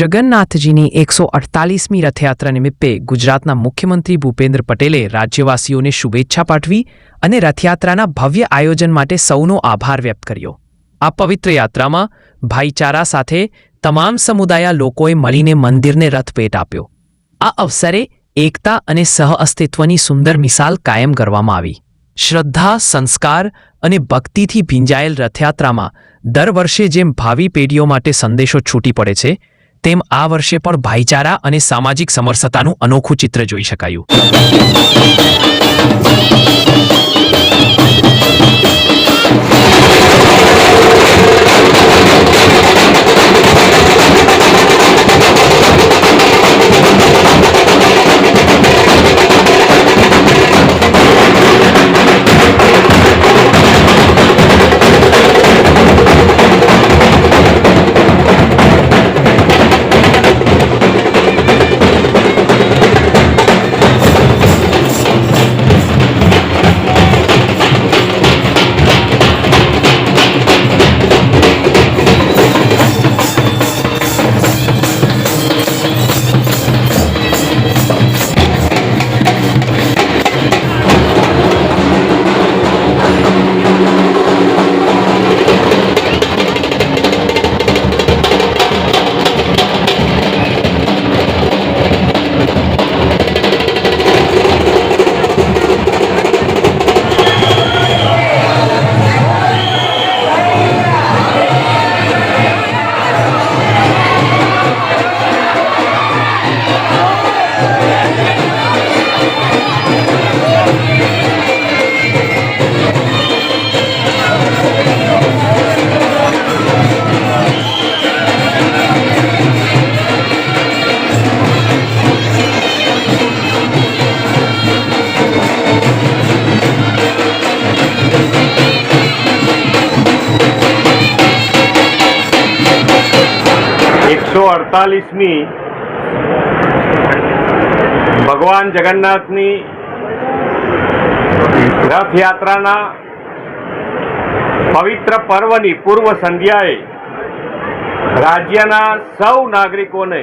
જગન્નાથજીની એકસો અડતાલીસમી રથયાત્રા નિમિત્તે ગુજરાતના મુખ્યમંત્રી ભૂપેન્દ્ર પટેલે રાજ્યવાસીઓને શુભેચ્છા પાઠવી અને રથયાત્રાના ભવ્ય આયોજન માટે સૌનો આભાર વ્યક્ત કર્યો. આ પવિત્ર યાત્રામાં ભાઈચારા સાથે તમામ સમુદાયા લોકોએ મળીને મંદિરને રથભેટ આપ્યો. આ અવસરે એકતા અને સહઅસ્તિત્વની સુંદર મિસાલ કાયમ કરવામાં આવી. શ્રદ્ધા, સંસ્કાર અને ભક્તિથી ભીંજાયેલ રથયાત્રામાં દર વર્ષે જેમ ભાવિ પેઢીઓ માટે સંદેશો છૂટી પડે છે તેમ આ વર્ષે પણ ભાઈચારા અને સામાજિક સમરસતાનું અનોખું ચિત્ર જોઈ શકાયું. એકસો અડતાલીસમી ભગવાન જગન્નાથની રથયાત્રાના પવિત્ર પર્વની પૂર્વ સંધ્યાએ રાજ્યના સૌ નાગરિકોને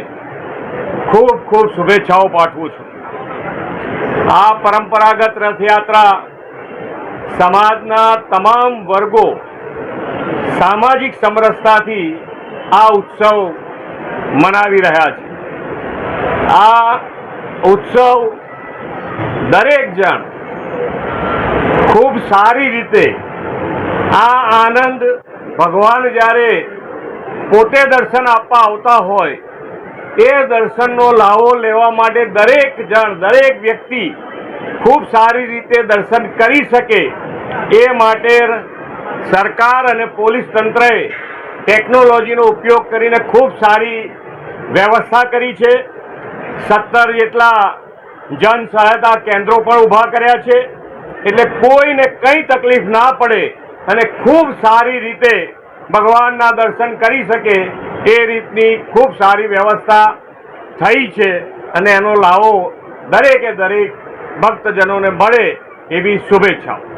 ખૂબ ખૂબ શુભેચ્છાઓ પાઠવું છું. આ પરંપરાગત રથયાત્રા સમાજના તમામ વર્ગો સામાજિક સમરસતાથી આ ઉત્સવ મનાવી રહ્યા છે. આ ઉત્સવ દરેક જણ ખૂબ સારી રીતે આ આનંદ ભગવાન જ્યારે પોતે દર્શન આપવા આવતા હોય, એ દર્શનનો લાવો લેવા માટે દરેક જણ, દરેક વ્યક્તિ ખૂબ સારી રીતે દર્શન કરી શકે, એ માટે સરકાર અને પોલીસ તંત્રએ ટેકનોલોજીનો ઉપયોગ કરીને ખૂબ સારી વ્યવસ્થા કરી છે. સત્તર જેટલા જન સહાયતા કેન્દ્રો પણ ઊભા કર્યા છે. એટલે કોઈને કંઈ તકલીફ ના પડે અને ખૂબ સારી રીતે ભગવાનના દર્શન કરી શકે એ રીતની ખૂબ સારી વ્યવસ્થા થઈ છે અને એનો લાવો દરેકે દરેક ભક્તજનોને મળે એવી શુભેચ્છાઓ.